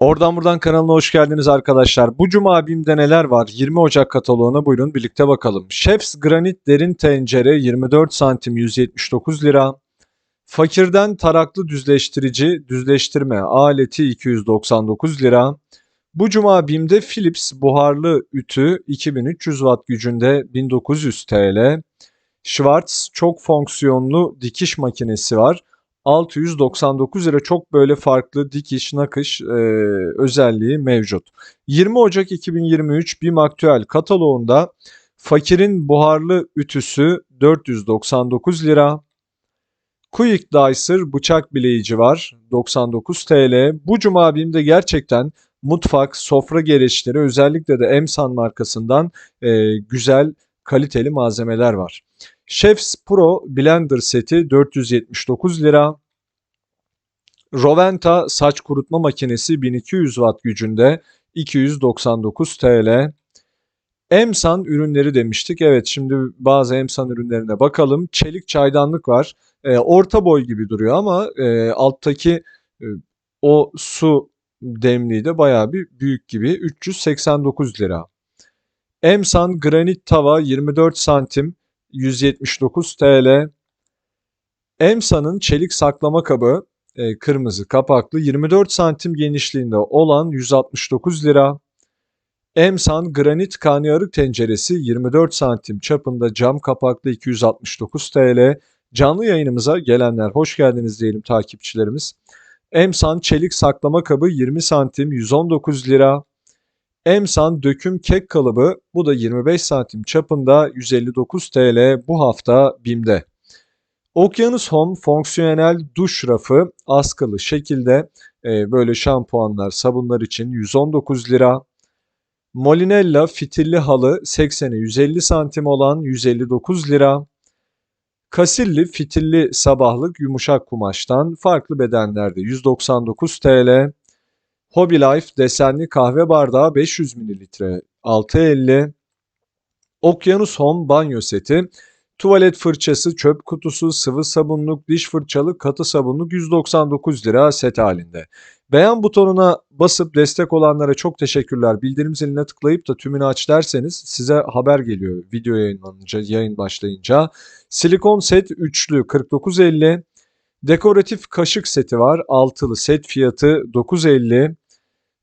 Oradan buradan kanalına hoş geldiniz arkadaşlar. Bu cuma BİM'de neler var? 20 Ocak kataloğuna buyurun birlikte bakalım. Chef's Granit derin tencere 24 santim 179 lira. Fakirden taraklı düzleştirici düzleştirme aleti 299 lira. Bu cuma BİM'de Philips buharlı ütü 2300 watt gücünde 1900 TL. Schwarz çok fonksiyonlu dikiş makinesi var. 699 lira çok böyle farklı dikiş nakış e, özelliği mevcut. 20 Ocak 2023 BİM Aktüel kataloğunda fakirin buharlı ütüsü 499 lira. Quick Dicer bıçak bileyici var 99 TL. Bu cuma BİM'de gerçekten mutfak, sofra gereçleri özellikle de Emsan markasından e, güzel kaliteli malzemeler var. Chef's Pro Blender seti 479 lira. Roventa saç kurutma makinesi 1200 watt gücünde 299 TL. Emsan ürünleri demiştik. Evet şimdi bazı Emsan ürünlerine bakalım. Çelik çaydanlık var. E, orta boy gibi duruyor ama e, alttaki e, o su demliği de bayağı bir büyük gibi. 389 lira. Emsan granit tava 24 santim 179 TL. Emsa'nın çelik saklama kabı e, kırmızı kapaklı 24 santim genişliğinde olan 169 lira. Emsan granit karnıyarık tenceresi 24 santim çapında cam kapaklı 269 TL. Canlı yayınımıza gelenler hoş geldiniz diyelim takipçilerimiz. Emsan çelik saklama kabı 20 santim 119 lira. Emsan döküm kek kalıbı bu da 25 santim çapında 159 TL bu hafta BİM'de. Okyanus Home fonksiyonel duş rafı askılı şekilde e, böyle şampuanlar, sabunlar için 119 lira. Molinella fitilli halı 80'e 150 santim olan 159 lira. Kasilli fitilli sabahlık yumuşak kumaştan farklı bedenlerde 199 TL. Hobby Life desenli kahve bardağı 500 ml 6.50. Okyanus Home banyo seti Tuvalet fırçası, çöp kutusu, sıvı sabunluk, diş fırçalı, katı sabunluk 199 lira set halinde. Beğen butonuna basıp destek olanlara çok teşekkürler. Bildirim ziline tıklayıp da tümünü aç derseniz size haber geliyor video yayınlanınca, yayın başlayınca. Silikon set üçlü 49.50. Dekoratif kaşık seti var. Altılı set fiyatı 9.50.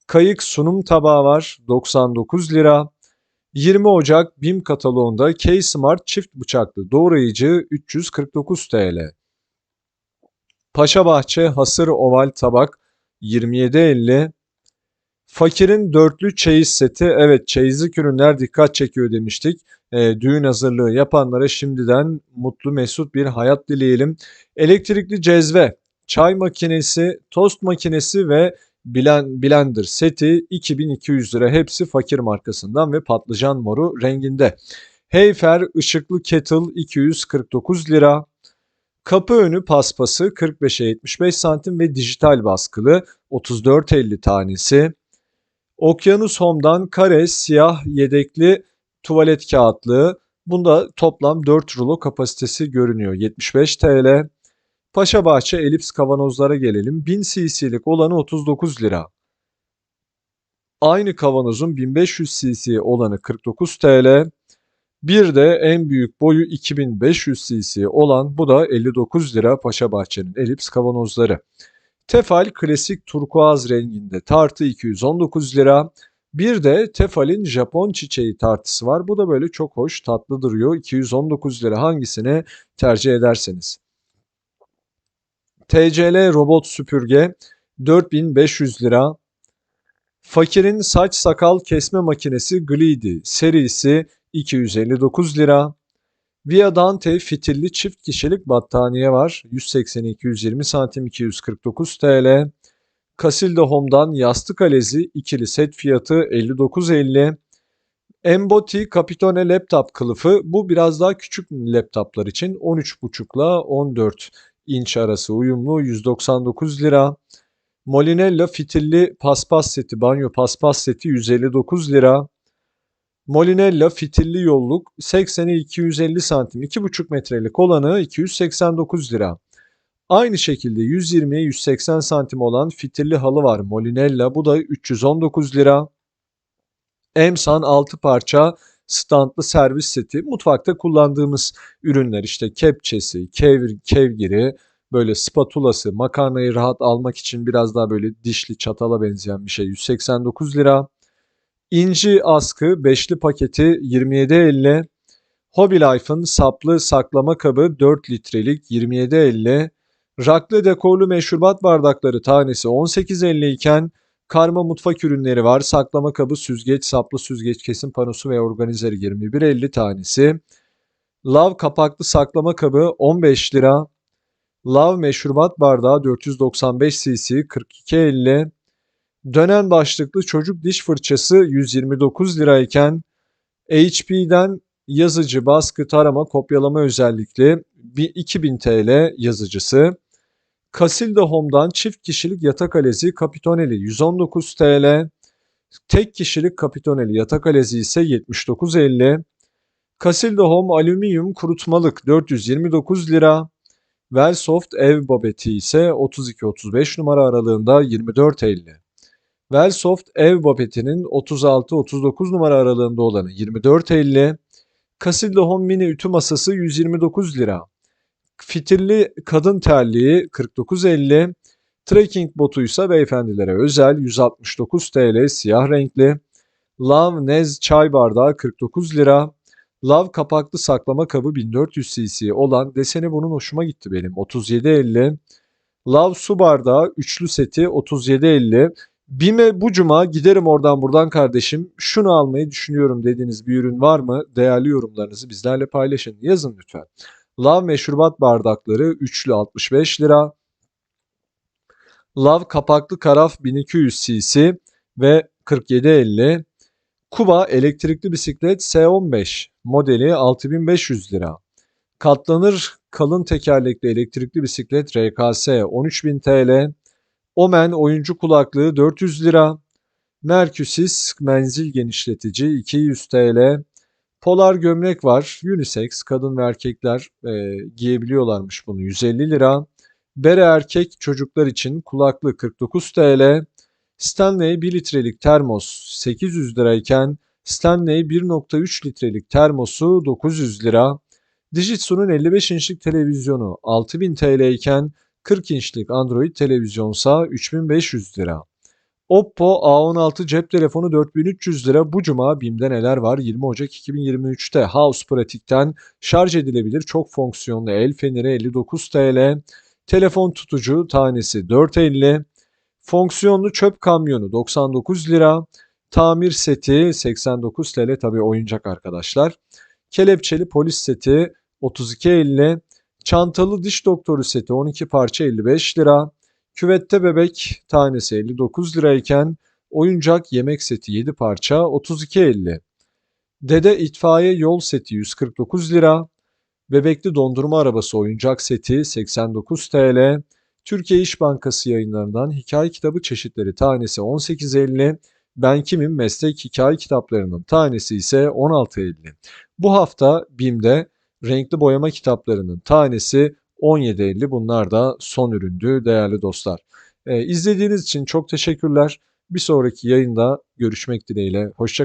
Kayık sunum tabağı var 99 lira. 20 Ocak BİM kataloğunda K-Smart çift bıçaklı doğrayıcı 349 TL. Paşabahçe hasır oval tabak 27.50. Fakirin dörtlü çeyiz seti. Evet çeyizlik ürünler dikkat çekiyor demiştik. E, düğün hazırlığı yapanlara şimdiden mutlu mesut bir hayat dileyelim. Elektrikli cezve, çay makinesi, tost makinesi ve blender seti 2200 lira. Hepsi fakir markasından ve patlıcan moru renginde. Heyfer ışıklı kettle 249 lira. Kapı önü paspası 45'e 75 santim ve dijital baskılı 34.50 tanesi. Okyanus Home'dan kare siyah yedekli tuvalet kağıtlığı. Bunda toplam 4 rulo kapasitesi görünüyor. 75 TL. Paşabahçe elips kavanozlara gelelim. 1000 cc'lik olanı 39 lira. Aynı kavanozun 1500 cc olanı 49 TL. Bir de en büyük boyu 2500 cc olan bu da 59 lira Paşabahçe'nin elips kavanozları. Tefal klasik turkuaz renginde tartı 219 lira. Bir de Tefal'in Japon çiçeği tartısı var. Bu da böyle çok hoş tatlı duruyor. 219 lira hangisini tercih ederseniz. TCL robot süpürge 4500 lira. Fakir'in saç sakal kesme makinesi Glidy serisi 259 lira. Via Dante fitilli çift kişilik battaniye var. 180-220 santim 249 TL. Casilda Home'dan yastık alezi ikili set fiyatı 59.50. Emboti Capitone laptop kılıfı bu biraz daha küçük laptoplar için 13.5 ile 14 inç arası uyumlu 199 lira. Molinella fitilli paspas seti, banyo paspas seti 159 lira. Molinella fitilli yolluk 80'e 250 santim 2,5 metrelik olanı 289 lira. Aynı şekilde 120'ye 180 santim olan fitilli halı var Molinella. Bu da 319 lira. Emsan 6 parça standlı servis seti. Mutfakta kullandığımız ürünler işte kepçesi, kevir, kevgiri, böyle spatulası, makarnayı rahat almak için biraz daha böyle dişli çatala benzeyen bir şey 189 lira. İnci askı beşli paketi 27.50. Hobby Life'ın saplı saklama kabı 4 litrelik 27.50. Rakle dekorlu meşrubat bardakları tanesi 18.50 iken karma mutfak ürünleri var. Saklama kabı, süzgeç, saplı süzgeç, kesim panosu ve organizeri 21.50 tanesi. Lav kapaklı saklama kabı 15 lira. Lav meşrubat bardağı 495 cc 42.50. Dönen başlıklı çocuk diş fırçası 129 lirayken HP'den yazıcı, baskı, tarama, kopyalama özellikli 2000 TL yazıcısı. Casilda Home'dan çift kişilik yatak alezi Capitonelli 119 TL. Tek kişilik Capitonelli yatak alezi ise 79.50. Casilda Home alüminyum kurutmalık 429 lira. Velsoft ev babeti ise 32-35 numara aralığında 24.50. Velsoft ev babetinin 36-39 numara aralığında olanı 24.50. Casilda Home mini ütü masası 129 lira. Fitilli kadın terliği 49.50. Trekking botuysa beyefendilere özel 169 TL siyah renkli. Love Nez çay bardağı 49 lira. Love kapaklı saklama kabı 1400 cc olan deseni bunun hoşuma gitti benim 37.50. Love su bardağı üçlü seti 37.50. Bime bu cuma giderim oradan buradan kardeşim şunu almayı düşünüyorum dediğiniz bir ürün var mı? Değerli yorumlarınızı bizlerle paylaşın. Yazın lütfen. Love meşrubat bardakları üçlü 65 lira. Love kapaklı karaf 1200 cc ve 47.50. Kuba elektrikli bisiklet S15 modeli 6500 lira. Katlanır kalın tekerlekli elektrikli bisiklet RKS 13000 TL. Omen oyuncu kulaklığı 400 lira. Mercusis menzil genişletici 200 TL. Polar gömlek var. Unisex kadın ve erkekler e, giyebiliyorlarmış bunu 150 lira. Bere erkek çocuklar için kulaklık 49 TL. Stanley 1 litrelik termos 800 lirayken Stanley 1.3 litrelik termosu 900 lira. Dijitsu'nun 55 inçlik televizyonu 6000 TL iken 40 inçlik Android televizyonsa 3500 lira. Oppo A16 cep telefonu 4300 lira. Bu cuma BİM'de neler var? 20 Ocak 2023'te House Pratik'ten şarj edilebilir çok fonksiyonlu el feneri 59 TL. Telefon tutucu tanesi 4.50. Fonksiyonlu çöp kamyonu 99 lira. Tamir seti 89 TL tabi oyuncak arkadaşlar. Kelepçeli polis seti 32.50. Çantalı diş doktoru seti 12 parça 55 lira. Küvette bebek tanesi 59 lirayken oyuncak yemek seti 7 parça 32.50. Dede itfaiye yol seti 149 lira. Bebekli dondurma arabası oyuncak seti 89 TL. Türkiye İş Bankası yayınlarından hikaye kitabı çeşitleri tanesi 18.50. Ben Kimim meslek hikaye kitaplarının tanesi ise 16.50. Bu hafta BİM'de renkli boyama kitaplarının tanesi 17.50 bunlar da son üründü değerli dostlar. Ee, izlediğiniz için çok teşekkürler. Bir sonraki yayında görüşmek dileğiyle. Hoşçakalın.